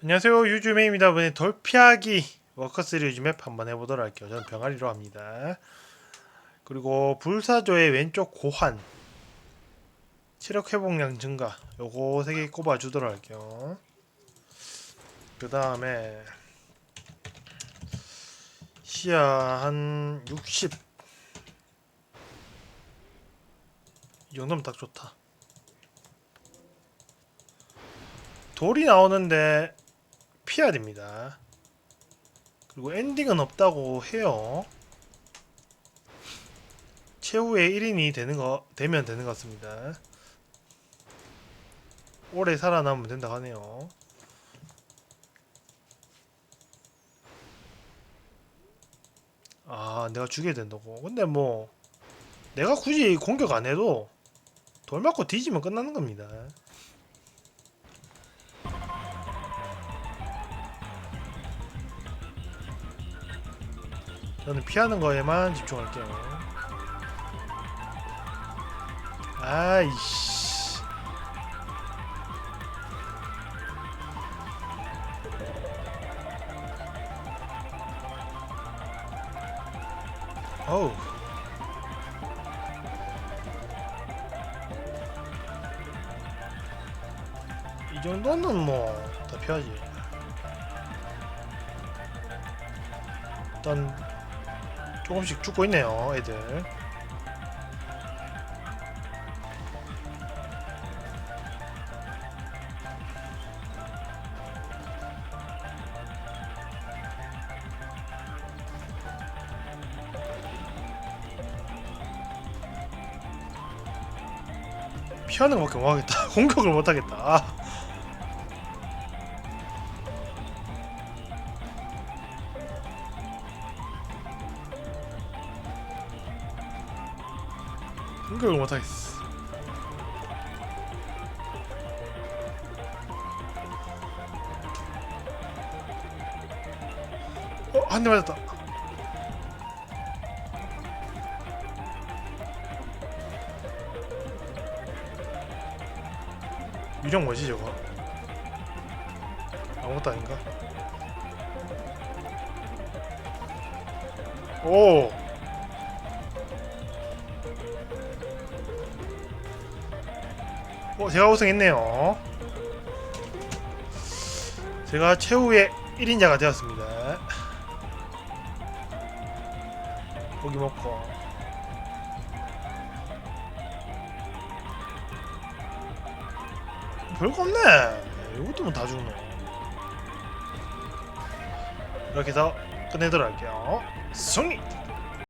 안녕하세요. 유주메입니다. 이번에 돌피하기 워커스 리즈 맵 한번 해보도록 할게요. 저는 병아리로 합니다. 그리고 불사조의 왼쪽 고환 체력 회복량 증가 요거 3개 꼽아주도록 할게요. 그 다음에 시야 한 60. 이 정도면 딱 좋다. 돌이 나오는데 피해야 됩니다. 그리고 엔딩은 없다고 해요. 최후의 1인이 되는 거 되면 되는 것 같습니다. 오래 살아남으면 된다고 하네요. 아, 내가 죽여야 된다고. 근데 뭐 내가 굳이 공격 안 해도 돌 맞고 뒤지면 끝나는 겁니다. 저는 피하는 거에만 집중할게요. 아이씨. 어우. 이 정도는 뭐 다 피하지. 일단 조금씩 죽고 있네요, 애들. 피하는 것밖에 못하겠다. 공격을 못하겠다. 공격을 못하겠어. 어, 한 대 맞았다. 유령 뭐지 저거? 아무것도 아닌가? 오! 어, 제가 우승했네요. 제가 최후의 1인자가 되었습니다. 고기 먹고. 별거 없네. 이것도 뭐 다 죽노. 이렇게 해서 끝내도록 할게요. 승리!